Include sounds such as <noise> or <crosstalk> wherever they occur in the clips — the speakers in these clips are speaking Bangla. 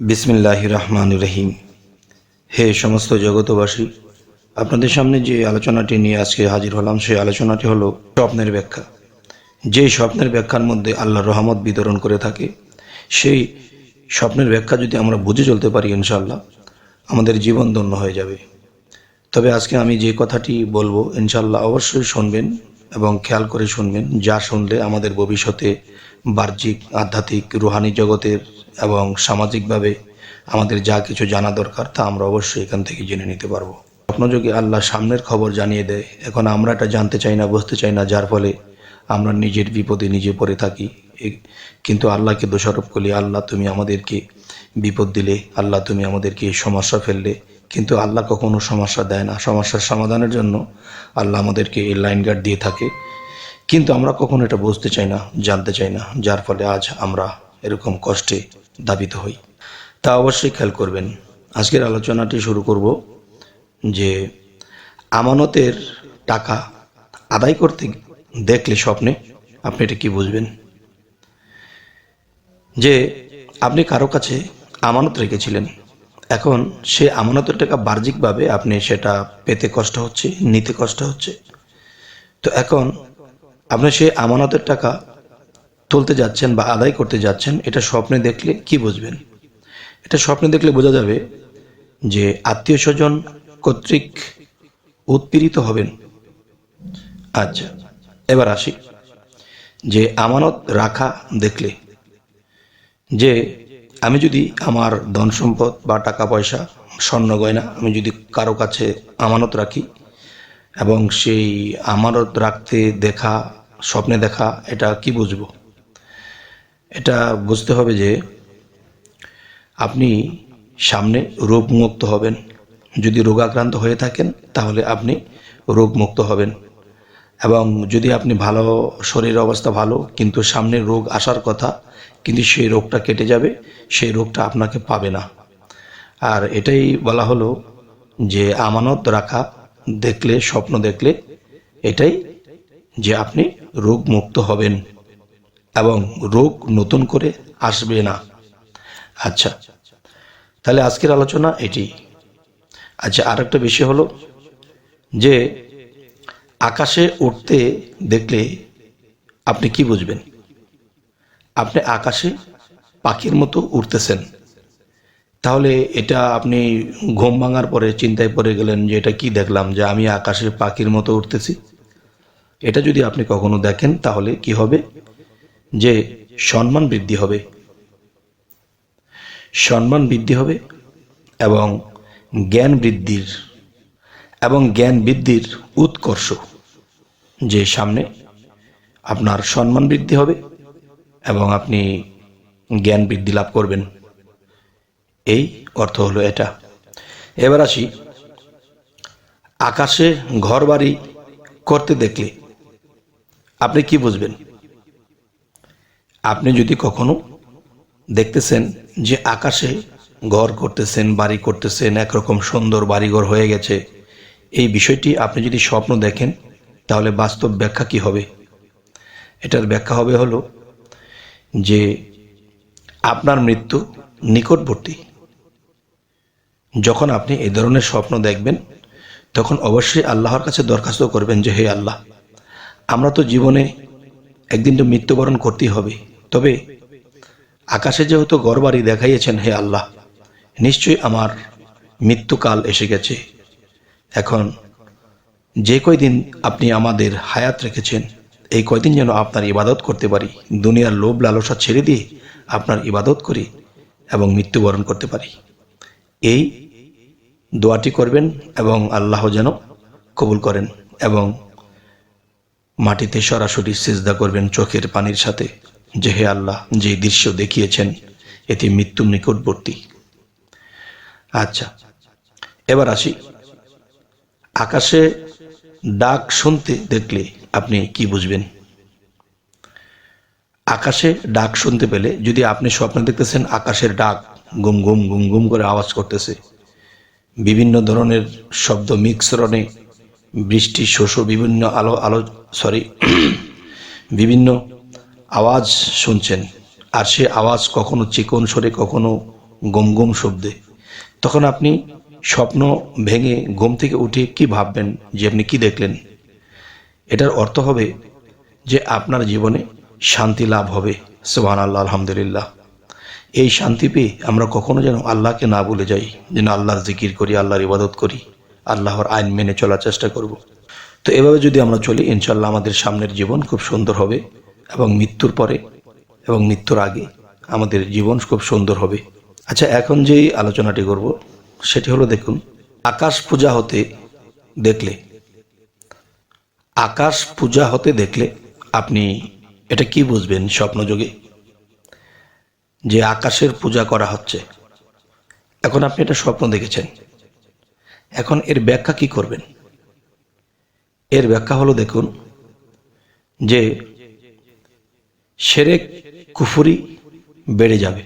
বিসমিল্লাহ রহমান রহিম। হে সমস্ত জগতবাসী আপনাদের সামনে যে আলোচনাটি নিয়ে আজকে হাজির হলাম, সেই আলোচনাটি হলো স্বপ্নের ব্যাখ্যা। যেই স্বপ্নের ব্যাখ্যার মধ্যে আল্লাহ রহমত বিতরণ করে থাকে, সেই স্বপ্নের ব্যাখ্যা যদি আমরা বুঝে চলতে পারি ইনশাল্লাহ আমাদের জীবন ধন্য হয়ে যাবে। তবে আজকে আমি যে কথাটি বলব ইনশাল্লাহ অবশ্যই শুনবেন। এবং খেয়াল করে শুনবেন, যা শুনলে আমাদের ভবিষ্যতে বাহ্যিক, আধ্যাত্মিক, রুহানি জগতের এবং সামাজিকভাবে আমাদের যা কিছু জানা দরকার তা আমরা অবশ্যই এখান থেকে জেনে নিতে পারব। স্বপ্নযোগে আল্লাহ সামনের খবর জানিয়ে দেয়, এখন আমরা এটা জানতে চাই না, বুঝতে চাই না, যার ফলে আমরা নিজের বিপদে নিজে পড়ে থাকি। কিন্তু আল্লাহকে দোষারোপ করি আল্লাহ তুমি আমাদেরকে বিপদ দিলে, আল্লাহ তুমি আমাদেরকে সমস্যা ফেললে কিন্তু আল্লাহ কখনো সমস্যা দেয় না। সমস্যার সমাধানের জন্য আল্লাহ আমাদেরকে এই লাইন গার্ড দিয়ে থাকে। কিন্তু আমরা কখনো এটা বুঝতে চাই না, জানতে চাই না, যার ফলে আজ আমরা এরকম কষ্টে দাবিত হই। তা অবশ্যই খেয়াল করবেন। আজকের আলোচনাটি শুরু করব যে আমানতের টাকা আদায় করতে দেখলে স্বপ্নে আপনি এটা কি বুঝবেন? যে আপনি কারও কাছে আমানত রেখেছিলেন এখন সে আমানতের টাকা বাহ্যিকভাবে আপনি সেটা পেতে কষ্ট হচ্ছে, নিতে কষ্ট হচ্ছে। তো এখন আপনি সেই আমানতের টাকা তুলতে যাচ্ছেন বা আদায় করতে যাচ্ছেন, এটা স্বপ্নে দেখলে কি বুঝবেন? এটা স্বপ্নে দেখলে বোঝা যাবে যে আত্মীয় স্বজন কর্তৃক উৎপীড়িত হবেন। আচ্ছা এবার আসি। যে আমানত রাখা দেখলে যে আমি যদি আমার ধন সম্পদ বা টাকা পয়সা স্বর্ণ গয়না, আমি যদি কারও কাছে আমানত রাখি এবং সেই আমানত রাখতে দেখা, স্বপ্নে দেখা, এটা কি বুঝব? এটা বুঝতে হবে যে আপনি সামনে রোগমুক্ত হবেন। যদি রোগাক্রান্ত হয়ে থাকেন, তাহলে আপনি রোগমুক্ত হবেন। এবং যদি আপনি ভালো শরীর অবস্থা ভালো, কিন্তু সামনে রোগ আসার কথা কিন্তু সেই রোগটা কেটে যাবে, সেই রোগটা আপনাকে পাবে না। আর এটাই বলা হলো যে আমানত রাখা, দেখলে, স্বপ্ন দেখলে, এটাই যে আপনি রোগ মুক্ত হবেন এবং রোগ নতুন করে আসবে না। আচ্ছা তাহলে আজকের আলোচনা এটি। আচ্ছা আর একটা বিষয় হলো যে, আকাশে উঠতে দেখলে আপনি কি বুঝবেন? আপনি আকাশে পাখির মতো উঠতেছেন তাহলে এটা আপনি ঘুম ভাঙার পরে চিন্তায় পড়ে গেলেন যে এটা কি দেখলাম, যে আমি আকাশে পাখির মতো উঠতেছি এটা যদি আপনি কখনো দেখেন, তাহলে কি হবে? যে সম্মান বৃদ্ধি হবে। সম্মান বৃদ্ধি হবে এবং জ্ঞান বৃদ্ধির এবং জ্ঞান বৃদ্ধির উৎকর্ষ যে সামনে আপনার সম্মান বৃদ্ধি হবে। এবং আপনি জ্ঞান বৃদ্ধি লাভ করবেন। এই অর্থ হলো এটা। এবার আসি, আকাশে ঘর বাড়ি করতে দেখলে আপনি কি বুঝবেন? আপনি যদি কখনো দেখতেছেন যে আকাশে ঘর করতেছেন, বাড়ি করতেছেন, একরকম সুন্দর বাড়িঘর হয়ে গেছে, এই বিষয়টি আপনি যদি স্বপ্ন দেখেন, তাহলে বাস্তব ব্যাখ্যা কি হবে? এটার ব্যাখ্যা হবে হলো যে আপনার মৃত্যু নিকটবর্তী। যখন আপনি এ ধরনের স্বপ্ন দেখবেন, তখন অবশ্যই আল্লাহর কাছে দরখাস্ত করবেন যে, হে আল্লাহ, আমরা তো জীবনে একদিন তো মৃত্যুবরণ করতেই হবে। তবে আকাশে যেহেতু গড়বাড়ি দেখাইয়েছেন, হে আল্লাহ, নিশ্চয়ই আমার মৃত্যুকাল এসে গেছে। এখন যে কয়দিন আপনি আমাদের হায়াত রেখেছেন এই কয়দিন যেন আপনার ইবাদত করতে পারি, দুনিয়ার লোভ লালসা ছেড়ে দিয়ে আপনার ইবাদত করি এবং মৃত্যুবরণ করতে পারি। এই দোয়াটি করবেন এবং আল্লাহ যেন কবুল করেন এবং মাটিতে সরাসরি সিজদা করবেন চোখের পানির সাথে, যে হে আল্লাহ, যে দৃশ্য দেখিয়েছেন এটি মৃত্যুর নিকটবর্তী। আচ্ছা এবার আসি। আকাশে ডাক শুনতে দেখলে আপনি কি বুঝবেন? আকাশে ডাক শুনতে পেলে যদি আপনি স্বপ্নে দেখতেছেন আকাশের ডাক গুম গুম গুম গুম করে আওয়াজ করতেছে, বিভিন্ন ধরনের শব্দ মিশ্রণে, বৃষ্টি শোষ বিভিন্ন আলো আলো সরি <clears throat> বিভিন্ন আওয়াজ শুনছেন, আর সে আওয়াজ কখনো চিকন সরে কখনো গম গম শব্দে, তখন আপনি স্বপ্ন ভেঙে ঘুম থেকে উঠে কি ভাববেন যে আপনি কি দেখলেন? এটার অর্থ হবে যে আপনার জীবনে শান্তি লাভ হবে। সোহান আল্লাহ আলহামদুলিল্লাহ। এই শান্তি পেয়ে আমরা কখনো যেন আল্লাহকে না বলে যাই, যেন আল্লাহর জিকির করি, আল্লাহর ইবাদত করি, আল্লাহর আইন মেনে চলার চেষ্টা করব। তো এভাবে যদি আমরা চলি ইনশাল্লাহ আমাদের সামনের জীবন খুব সুন্দর হবে এবং মৃত্যুর পরে এবং মৃত্যুর আগে আমাদের জীবন খুব সুন্দর হবে। আচ্ছা এখন যেই আলোচনাটি করব, সেটি হলো দেখুন, আকাশ পূজা হতে দেখলে আকাশ পূজা হতে দেখলে আপনি এটা কি বুঝবেন স্বপ্নযোগে? যে আকাশের পূজা করা হচ্ছে। এখন আপনি এটা স্বপ্ন দেখেছেন। এখন এর ব্যাখ্যা কি করবেন? এর ব্যাখ্যা হলো দেখুন যে সেরেক কুফুরি বেড়ে যাবে।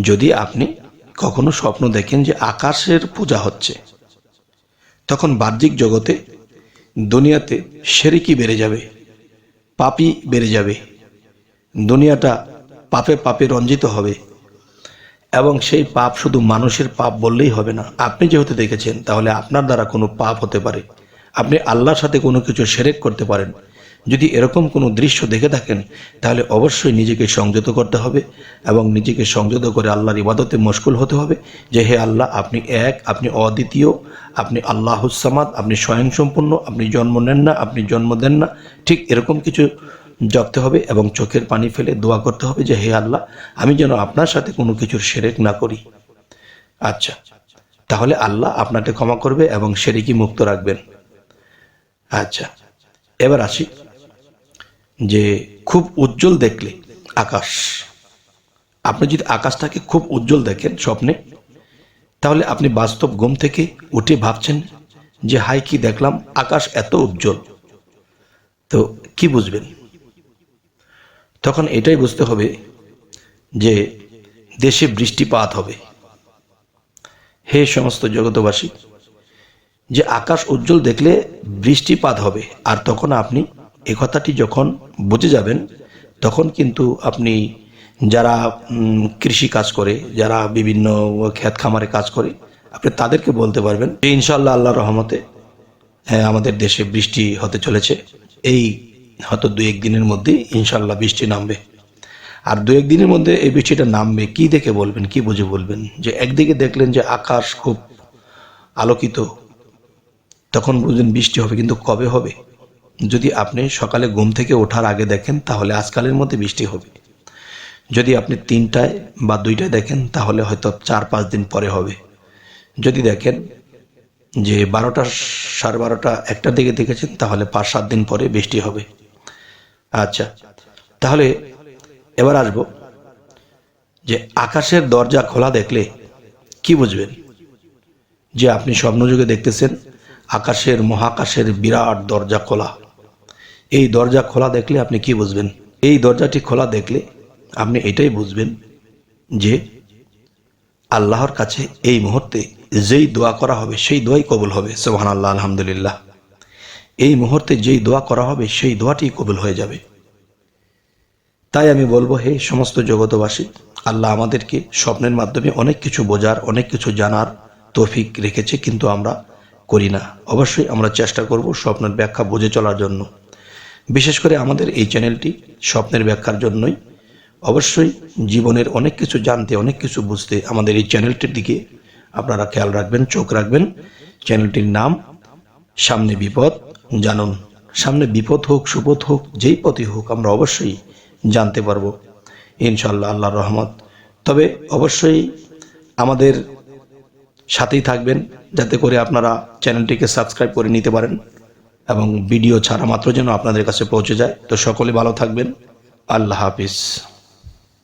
যদি আপনি কখনো স্বপ্ন দেখেন যে আকাশের পূজা হচ্ছে, তখন বাহ্যিক জগতে দুনিয়াতে শেরিকি বেড়ে যাবে, পাপি বেড়ে যাবে। দুনিয়াটা পাপে পাপে রঞ্জিত হবে এবং সেই পাপ শুধু মানুষের পাপ বললেই হবে না। আপনি যেহেতু দেখেছেন, তাহলে আপনার দ্বারা কোনো পাপ হতে পারে। আপনি আল্লাহর সাথে কোনো কিছু সেরেক করতে পারেন। যদি এরকম কোনো দৃশ্য দেখে থাকেন, তাহলে অবশ্যই নিজেকে সংযত করতে হবে এবং নিজেকে সংযত করে আল্লাহর ইবাদতে মশগুল হতে হবে যে হে আল্লাহ, আপনি এক, আপনি অদ্বিতীয়, আপনি আল্লাহুসামাদ আপনি স্বয়ংসম্পূর্ণ, আপনি জন্ম নেন না, আপনি জন্ম দেন না, ঠিক এরকম কিছু জপতে হবে এবং চোখের পানি ফেলে দোয়া করতে হবে যে হে আল্লাহ, আমি যেন আপনার সাথে কোনো কিছুর সেরেক না করি। আচ্ছা তাহলে আল্লাহ আপনাকে ক্ষমা করবে এবং সেরেকি মুক্ত রাখবেন। আচ্ছা এবার আসি। যে খুব উজ্জ্বল দেখলে আকাশ। আপনি যদি আকাশটাকে খুব উজ্জ্বল দেখেন স্বপ্নে, তাহলে আপনি বাস্তব ঘুম থেকে উঠে ভাবছেন যে হাই কি দেখলাম, আকাশ এত উজ্জ্বল। তো কি বুঝবেন? তখন এটাই বুঝতে হবে যে, দেশে বৃষ্টিপাত হবে। হে সমস্ত জগতবাসী যে আকাশ উজ্জ্বল দেখলে বৃষ্টিপাত হবে, আর তখন আপনি এ কথাটি যখন বুঝে যাবেন, তখন কিন্তু আপনি যারা কৃষি কাজ করে, যারা বিভিন্ন ক্ষেত খামারে কাজ করে, আপনি তাদেরকে বলতে পারবেন যে ইনশাল্লাহ আল্লাহ রহমতে হ্যাঁ আমাদের দেশে বৃষ্টি হতে চলেছে। এই হয়তো দু এক দিনের মধ্যেই ইনশাল্লাহ বৃষ্টি নামবে। আর দু এক দিনের মধ্যে এই বৃষ্টিটা নামবে, কি দেখে বলবেন, কি বুঝে বলবেন? যে একদিকে দেখলেন যে আকাশ খুব আলোকিত, তখন বুঝলেন বৃষ্টি হবে, কিন্তু কবে হবে? যদি আপনি সকালে ঘুম থেকে ওঠার আগে দেখেন, তাহলে আজকালের মধ্যে বৃষ্টি হবে। যদি আপনি তিনটায় বা দুইটায় দেখেন, তাহলে হয়তো চার পাঁচ দিন পরে হবে। যদি দেখেন যে বারোটা সাড়ে বারোটা একটার দিকে দেখেছেন, তাহলে পাঁচ সাত দিন পরে বৃষ্টি হবে। আচ্ছা তাহলে এবার আসব যে আকাশের দরজা খোলা দেখলে কি বুঝবেন? যে আপনি স্বপ্নযুগে দেখতেছেন, আকাশের মহাকাশের বিরাট দরজা খোলা। এই দরজা খোলা দেখলে আপনি কি বুঝবেন? এই দরজাটি খোলা দেখলে আপনি এটাই বুঝবেন যে আল্লাহর কাছে এই মুহূর্তে যেই দোয়া করা হবে, সেই দোয়াই কবুল হবে। সোহান আল্লাহ আলহামদুলিল্লাহ। এই মুহূর্তে যেই দোয়া করা হবে, সেই দোয়াটি কবুল হয়ে যাবে। তাই আমি বলব, হে সমস্ত জগতবাসী আল্লাহ আমাদেরকে স্বপ্নের মাধ্যমে অনেক কিছু বোঝার, অনেক কিছু জানার তৌফিক রেখেছে, কিন্তু আমরা করি না। অবশ্যই আমরা চেষ্টা করব স্বপ্নের ব্যাখ্যা বুঝে চলার জন্য। বিশেষ করে আমাদের এই চ্যানেলটি স্বপ্নের ব্যাখ্যার জন্যই। অবশ্যই জীবনের অনেক কিছু জানতে, অনেক কিছু বুঝতে আমাদের এই চ্যানেলটির দিকে আপনারা খেয়াল রাখবেন, চোখ রাখবেন। চ্যানেলটির নাম সামনে বিপদ জানুন। সামনে বিপদ হোক সুপথ হোক, যেই পথই হোক আমরা অবশ্যই জানতে পারব। ইনশাল্লাহ আল্লাহর রহমত। তবে অবশ্যই আমাদের সাথেই থাকবেন, যাতে করে আপনারা চ্যানেলটিকে সাবস্ক্রাইব করে নিতে পারেন। এবং ভিডিও ছাড়া মাত্র যেন আপনাদের কাছে পৌঁছে যায়। তো সকলে ভালো থাকবেন। আল্লাহ হাফিজ।